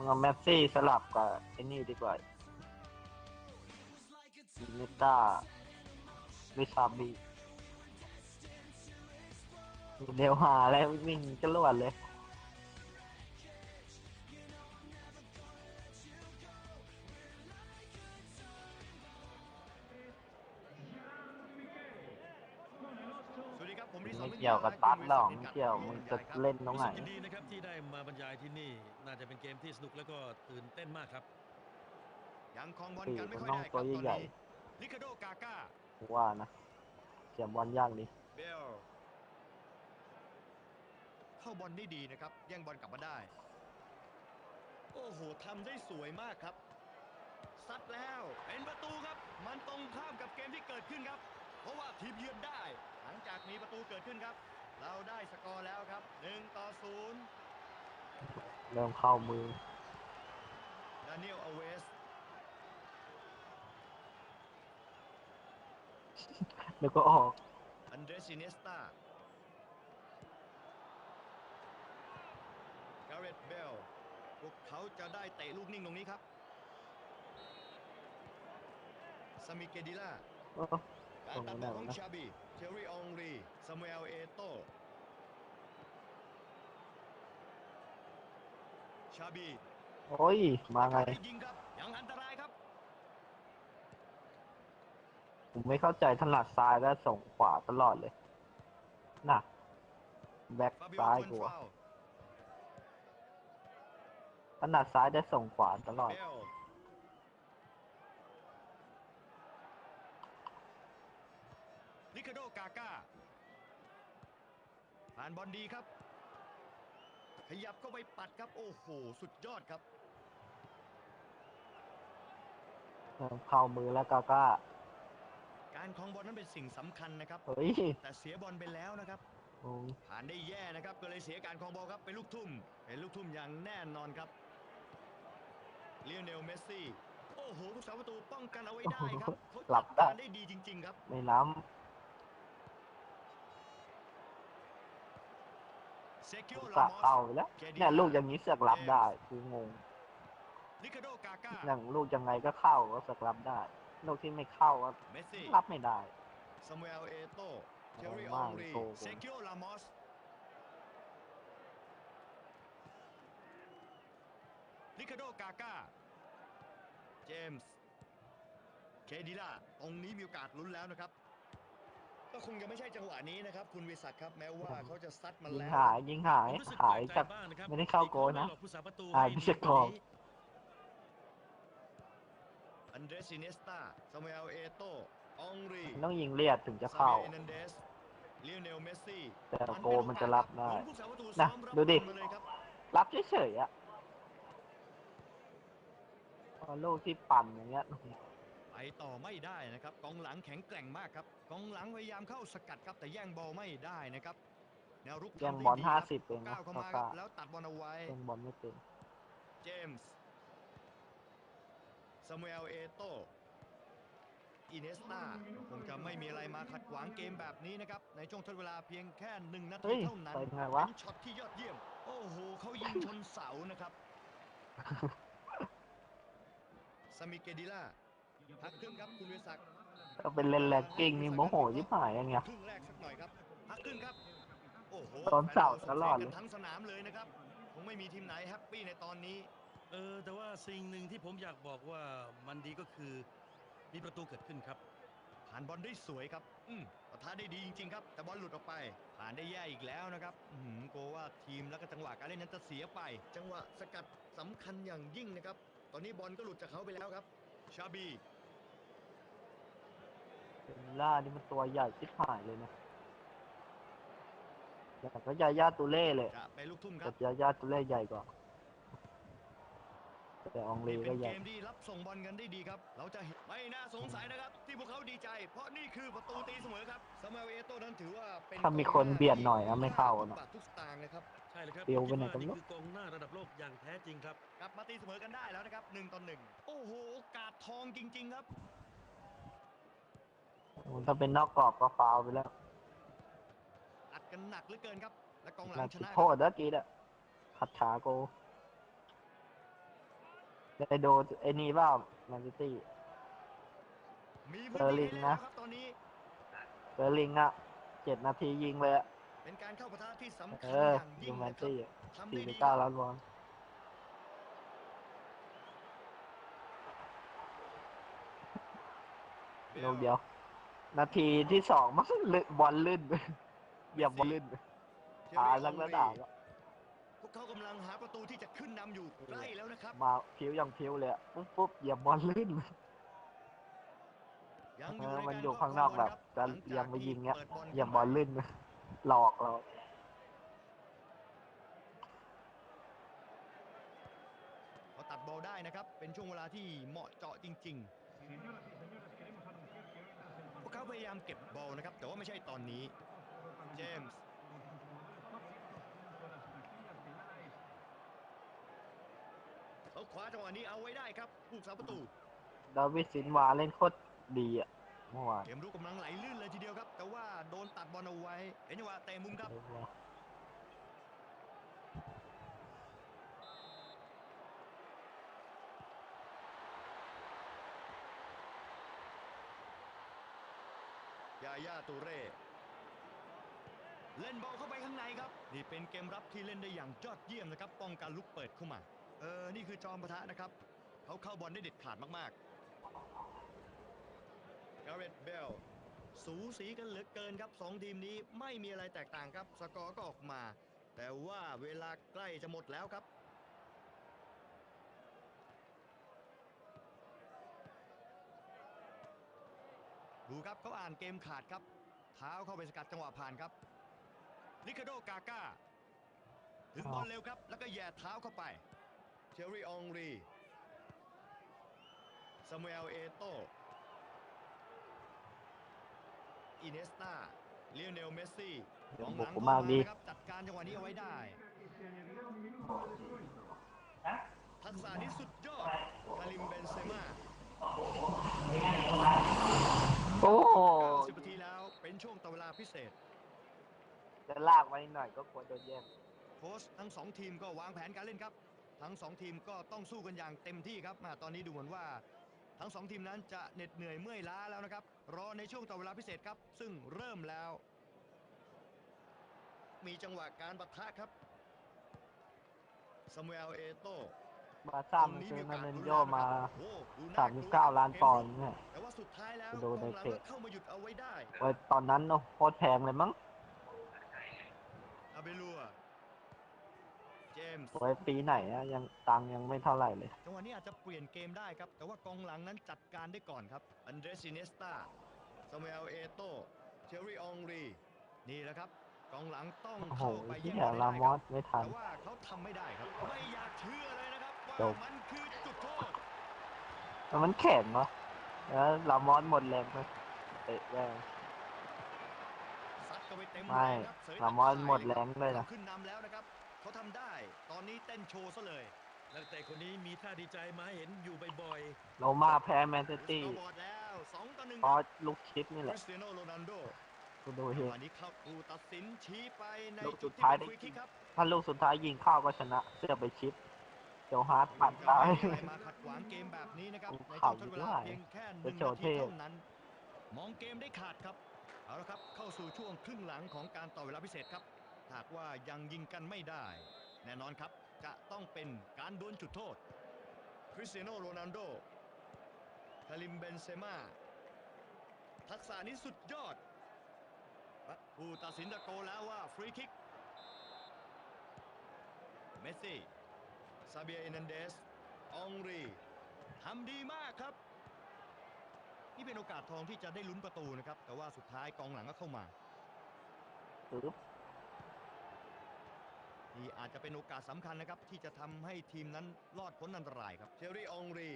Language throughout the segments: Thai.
มึงเอาแมสซี่สลับกับไอ้นี่ดีกว่าอินิต้าวิซาบีเดี๋ยวหาแล้ววิ่งจะรวดเลย ไม่เกี่ยวกับตัดหรอกไม่เกี่ยวมึงจะเล่นตรงไหน รู้สึกยินดีนะครับที่ได้มาบรรยายที่นี่ น่าจะเป็นเกมที่สนุกแล้วก็ตื่นเต้นมากครับยังคลองบอลสี่กันไม่คนค่อยน้องได้คตัรัวบตอนใหญ่นี้ลิคาโดกาก้าๆกูว่านะเสียบบอลยากดิเบลเข้าบอลได้ดีนะครับแย่งบอลกลับมาได้ โอ้โหทำได้สวยมากครับซัดแล้วเป็นประตูครับ มันตรงข้ามกับเกมที่เกิดขึ้นครับ เพราะว่าทีมเยือนได้ห ลังจากมีประตูเกิดขึ้นครับ เราได้สกอร์แล้วครับ1ต่อ0เริ่มเข้ามือดานิเอลอเวสแล้วก็ออกอันเดรสซิเนสตาการ์เรตเบลพวกเขาจะได้เตะลูกนิ่งตรงนี้ครับซามิเกดิล่าเออการ ตรงตันั้ดนบอลของชาบีเทอรี่องรีซามูเอลเอโตชาบีโอ้ย มาไง ยิงครับยังอันตรายครับ ผมไม่เข้าใจถนัดซ้ายแล้วส่งขวาตลอดเลย น่ะ แบ็คซ้ายควนกูฟอะราถนัดซ้ายได้ส่งขวาตลอด เบลลิคาโดกาก้าผ่านบอลดีครับ ขยับเข้าไปปัดครับ โอ้โห สุดยอดครับเริ่มเข้ามือแล้วกาก้าการคลองบอลนั้นเป็นสิ่งสำคัญนะครับ เฮ้ยแต่เสียบอลไปแล้วนะครับ โอ้ยผ่านได้แย่นะครับ ก็เลยเสียการคลองบอลครับเป็นลูกทุ่มเป็นลูกทุ่มอย่างแน่นอนครับเลียเนลเมสซี่ โอ้โหผู้สาประตูป้องกันเอาไว้ได้ครับเขาหลัจับดได้การได้ดีจริง ๆ ครับ ไม่ล้เซคิโอำ ลา สะมอเป้าสไปแล้วเนี่ยลูกอย่างนี้เสือกรับได้คืองงลิคาโดกาก้าอย่างลูกยังไงก็เข้าก็เสือกรับได้ลูกที่ไม่เข้าก็เมสซี่รับไม่ได้ซามูเอลเอโตเทอริโอ้อมาอกงรีโกงเซคิโอลามอสลิคาโดกาก้าเจมส์เคดิล่าตรงนี้มีโอกาสลุ้นแล้วนะครับ ก็คงจะไม่ใช่จังหวะนี้นะครับ คุณวิศักดิ์ครับแม้ว่าเขาจะซัดมันยิงแล้วหายยิงหายผมรู้สึกหายแปลกใจจากบ้างนะครับไม่ได้เข้าโกลนะที่ขไม่หลอกผู้สาประตูหายให้ไม่ใช่ดีกว่าโกลนี้อันเดรสซิเนสตาซามูเอลเอโตองรีต้องยิงเลียดถึงจะซาเข้าเมเนนเดสเลียเนลเมสซี่แต่โกลมันจะรับได้เหมือนผู้สาประตูนะซ้อมรับดูดิ บอลมาเลยครับรับเฉยๆอะพอลูกที่ปั่นอย่างเงี้ยไป ต่อไม่ได้นะครับกองหลังแข็งแกร่งมากครับกองหลังพยายามเข้าสกัดครับแต่แย่งบอลไม่ได้นะครับแนวรุกแย่งทำได้บอลดีห้าครับสิบเองนะก้าวเข้ามาคการับก้าแล้วตัดบอลเอาไว้เล่นบอลไม่เป็นเจมส์ซามูเอลเอโตอินเนสตาคงจะไม่มีอะไรมาขัดขวางเกมแบบนี้นะครับ ในช่วงทดเวลาเพียงแค่หนึ่งนาเฮ้ทียเท่านั้นไปไงวะเป็นช็อตที่ยอดเยี่ยม โอ้โหเขายิงชนเสานะครับสมิเกดิล่า พักครึ่งครับคุณวิศักดิ์ถ้าเป็นเล่นแลกกิ้งนี่โมโหยิบหายอย่างเงี้ย ครึ่งแรกสักหน่อยครับพักครึ่งครับโอ้โหโดนเสาตลอดเลยแฟนบส่งสีงกันทั้งสนามเลยนะครับคงไม่มีทีมไหนแฮปปี้ในตอนนี้ เออแต่ว่าสิ่งหนึ่งที่ผมอยากบอกว่ามันดีก็คือมีประตูเกิดขึ้นครับ ผ่านบอลได้สวยครับ อืมปะทะได้ดีจริงๆครับ แต่บอลหลุดออกไป ผ่านได้แย่อีกแล้วนะครับอืมโกลัวว่าทีมแล้วก็จังหวะการเล่นนั้นจะเสียไป จังหวะสกัดสำคัญอย่างยิ่งนะครับ ตอนนี้บอลก็หลุดจากเขาไปแล้วครับ ชาบีเซมิ ล่านี่มันตัวใหญ่ชิบหายเลยนะแต่ก็ยาย่าตูเล่เลยจะไปลูกทุ่มคแต่รับยาย่าตูเล่ใหญ่กว่าแต่อองลีนี่เป็ก็นใหเกญ่มที่รับส่งบอลกันได้ดีครับ เราจะเห็นไม่น่าสงสัยนะครับ ที่พวกเขาดีใจ เพราะนี่คือประตูตีเสมอครับซามาเวโตนั้นถือว่าเป็นถ้ามีคนเบียดหน่อยอะไม่เข้าทุกนะบาททุกสตางค์นะครับใช่เลยครับเปรี้ยวไปไหนผมคิดก็ไม่รู้ว่านี่คือกองหน้าระดับโลกอย่างแท้จริงครับ กลับมาตีเสมอกันได้แล้วนะครับหนึ่งต่อหนึ่งโอ้โหโอกาสทองจริง ๆ ครับ ถ้าเป็นนอกกรอบก็ฟาวล์ไปแล้วอัดกันหนักเหลือเกินครับ และกองหลันางชจุดนะโทษเมื่อกี้เนี่ยขัดขาโกได้ดูไอ้นี่เปล่าแมนซิตี้มีเซอร์ลิงให้เล่นะแล้วครับตอนนี้เซอร์ลิงอะเจ็ดนาทียิงเลยอะเป็นการเข้าปะทะที่สำคัเอญออย่างดูยิ่งแมนนะครัตี้บอะทำสี่ได้สิดีบเก้าล้านบอลลูกเดียว นาทีที่สองมันลื่นบอลลื่นเหยียบบอลลื่นเทหารี่ลักอระองดารีบอะพวกเขากำลังหาประตูที่จะขึ้นนำอยู่ใกล้แล้วนะครับ มาพิ้วยังพิ้วเลยอะปุ๊บปุ๊บเหยียบบอลลื่นยังเออยู่อในมันการอยู่ครข้างนอกครแบบคจะรัหลัยังไปยิงเงี้ยปิดบอลเหยียบบอลลื่นหลอกเราเขาตัดบอลได้นะครับ เป็นช่วงเวลาที่เหมาะเจาะจริงๆพว กเขาพยายามเก็บบอลนะครับ แต่ว่าไม่ใช่ตอนนี้ เจมส์เขาคว้าจังหวะนี้เอาไว้ได้ครับผู้สาประตูดาวิดซินวาเล่นโคตรดีอะเมื่อวานเกมรุกกำลังไหลลื่นเลยทีเดียวครับ แต่ว่าโดนตัดบอลเอาไว้เห็นจังหวะเตะมุมครับาย่าตูเร่ เล่นบอลเข้าไปข้างในครับ นี่เป็นเกมรับที่เล่นได้อย่างยอดเยี่ยมนะครับ ป้องกันลุกเปิดเข้ามา เออ นี่คือจอมปะทะนะครับ เขาเข้าบอลได้เด็ดขาดมากๆ การ์เรตเบล สูสีกันเหลือเกินครับสองทีมนี้ไม่มีอะไรแตกต่างครับ สกอร์ก็ออกมา แต่ว่าเวลาใกล้จะหมดแล้วครับ ดูครับเขาอ่านเกมขาดครับ เท้าเข้าไปสกัดจังหวะผ่านครับลิคาโดกาก้าถึงบอลเร็วครับ แล้วก็แย่เท้าเข้าไปเชอรี่องรีซามูเอลเอโตอินเนสตาเลียเนลเมสซี่กองหลังมากดีนะครับจัดการจังหวะนี้เอาไว้ได้ทักษะนี้สุดยอดคาริมเบนเซม่า โอ้โห90นาทีแล้วเป็นช่วงต่อเวลาพิเศษ จะลากไว้หน่อยก็กลัวโดนแย่งโค้ชทั้งสองทีมก็วางแผนการเล่นครับ ทั้งสองทีมก็ต้องสู้กันอย่างเต็มที่ครับมาตอนนี้ดูเหมือนว่า ทั้งสองทีมนั้นจะเหน็ดเหนื่อยเมื่อยล้าแล้วนะครับ รอในช่วงต่อเวลาพิเศษครับ ซึ่งเริ่มแล้ว มีจังหวะการปะทะครับซามูเอลเอโต มาซ้ำมันซื้อนาเมนโยมาโอ้โหดูน่สามสิบเก้าล้านปอนด์เนี่ย แต่ว่าสุดท้ายแล้วไปกดูองในหลังเพจก็เข้ามาหยุดเอาไว้ได้ไว้ตอนนั้นโอ้โคตรแพงเลยมั้งอาเบลัวเจมส์ไว้ปีไหนอะยังตังค์ยังไม่เท่าไหร่เลย จังหวะนี้อาจจะเปลี่ยนเกมได้ครับ แต่ว่ากองหลังนั้นจัดการได้ก่อนครับ อันเดรส i ินเนสตาซามูเอลเอโตเชอรี่องรี นี่แหละครับ กองหลังต้องโอ้โหเข้าไปที่แย่งแถบอวลลาให้ได้ครับมอสไม่ทัน แต่ว่าเขาทำไม่ได้ครับ ไม่อยากเชื่อเลยนะครับว่า จบมันคือจุดโทษแต่มันแข็งเนาะแล้วลามอสหมดแรงไหมเตะแรงซัดเข้าไปเต็มไม่แรงครับเสยลามอสตะข่ยหมดแรงเลยนะขึ้นนำแล้วนะครับเขาทำได้ ตอนนี้เต้นโชว์ซะเลยนักเตะคนนี้มีท่าดีใจมาให้เห็นอยู่บ่อยโรมาแพ้แมนซิตี้สกอร์บอร์ดแล้วสองต่อหนึ่งเพราะลูกชิปนี่คแหริละสเตียโนโรนัลโดกูดูจัเห็งนหวะนี้เข้ากูตัดสินชี้ไปในลูกจุสุดดที่ท้ายเป็นได้ฟรีคิกครับถ้าลูกสุดท้ายยิงเข้าก็ชนะเสื้อไปชิป เจลฮาร์ดปัดได้ไม่มีอะไรมาขัดขวางเกมแบบนี้นะครับโอ้ในข่าช่ววงทดเวลาด้วยเพียงแค่หเป็นึ่นงโชว์นาเททีพเท่านั้น มองเกมได้ขาดครับเอาละครับเข้าสู่ช่วงครึ่งหลังของการต่อเวลาพิเศษครับ หากว่ายังยิงกันไม่ได้ แน่นอนครับจะต้องเป็นการดวลจุดโทษคริสเตียโนโรนัลโดคาริมเบนเซม่าทักษะนี้สุดยอดผู้ตัดสินตะโกนแล้วว่าฟรีคิกเมสซี่ ซาเบียเอนันเดสองรีทำดีมากครับ นี่เป็นโอกาสทองที่จะได้ลุ้นประตูนะครับ แต่ว่าสุดท้ายกองหลังก็เข้ามาปึ๊บนี่อาจจะเป็นโอกาสสำคัญนะครับ ที่จะทำให้ทีมนั้นรอดพ้นอันตรายครับเชอรี่องรี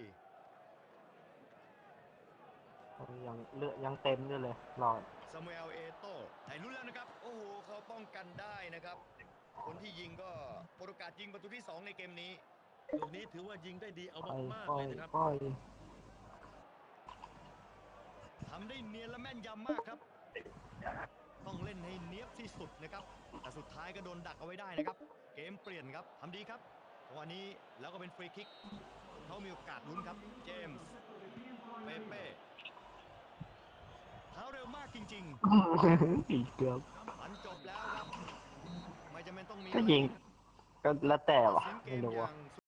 ยังเลือดยังเต็มอยู่เลยรอดซามูเอลเอโต้ได้ลุ้นแล้วนะครับ โอ้โหเขาป้องกันได้นะครับ คนที่ยิงก็โปรตุเกสยิงประตูที่สองในเกมนี้ ลูกนี้ถือว่ายิงได้ดีเอาปล่มากๆเลยนะครับปล่ทำได้เนียนและแม่นยำมากครับ ต้องเล่นให้เนียบที่สุดนะครับแต่สุดท้ายก็โดนดักเอาไว้ได้นะครับ เกมเปลี่ยนครับทำดีครับวันนี้แล้วก็เป็นฟรีคิกเขามีโอกาสลุ้นครับ เจมส์เปเป้เท้าเร็วมากจริง เกือบ ก็ยิงก็แล้วแต่ว่ะไม่รู้ว่ะ